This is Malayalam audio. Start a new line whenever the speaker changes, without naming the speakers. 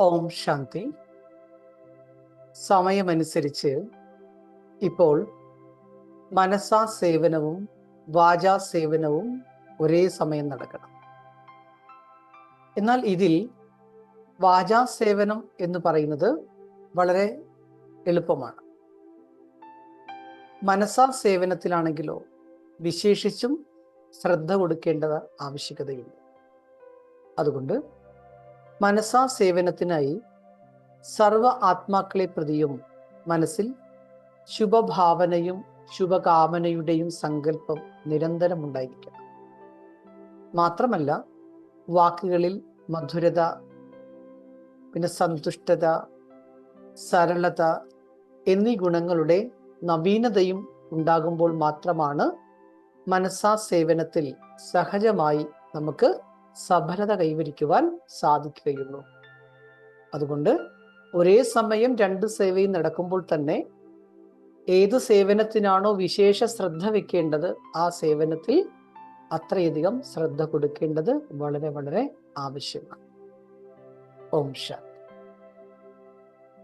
ഓം ശാന്തി. സമയമനുസരിച്ച് ഇപ്പോൾ മനസ്സാ സേവനവും വാചാ സേവനവും ഒരേ സമയം നടക്കണം. എന്നാൽ ഇതിൽ വാചാ സേവനം എന്ന് പറയുന്നത് വളരെ എളുപ്പമാണ്. മനസ്സാ സേവനത്തിലാണെങ്കിലോ വിശേഷിച്ചും ശ്രദ്ധ കൊടുക്കേണ്ടത് ആവശ്യകതയുണ്ട്. അതുകൊണ്ട് മനസ്സാ സേവനത്തിനായി സർവ ആത്മാക്കളെ പ്രതിയും മനസ്സിൽ ശുഭഭാവനയും ശുഭകാമനയുടെയും സങ്കല്പം നിരന്തരം ഉണ്ടായിരിക്കണം മാത്രമല്ല വാക്കുകളിൽ മധുരത പിന്നെ സന്തുഷ്ടത സരളത എന്നീ ഗുണങ്ങളുടെ നവീനതയും ഉണ്ടാകുമ്പോൾ മാത്രമാണ് മനസ്സാ സേവനത്തിൽ സഹജമായി നമുക്ക് സഫലത കൈവരിക്കുവാൻ സാധിക്കുകയുള്ളൂ. അതുകൊണ്ട് ഒരേ സമയം രണ്ട് സേവയും നടക്കുമ്പോൾ തന്നെ ഏത് സേവനത്തിനാണോ വിശേഷ ശ്രദ്ധ വെക്കേണ്ടത് ആ സേവനത്തിൽ അത്രയധികം ശ്രദ്ധ കൊടുക്കേണ്ടത് വളരെ വളരെ ആവശ്യമാണ്. ഓം ശാന്തി.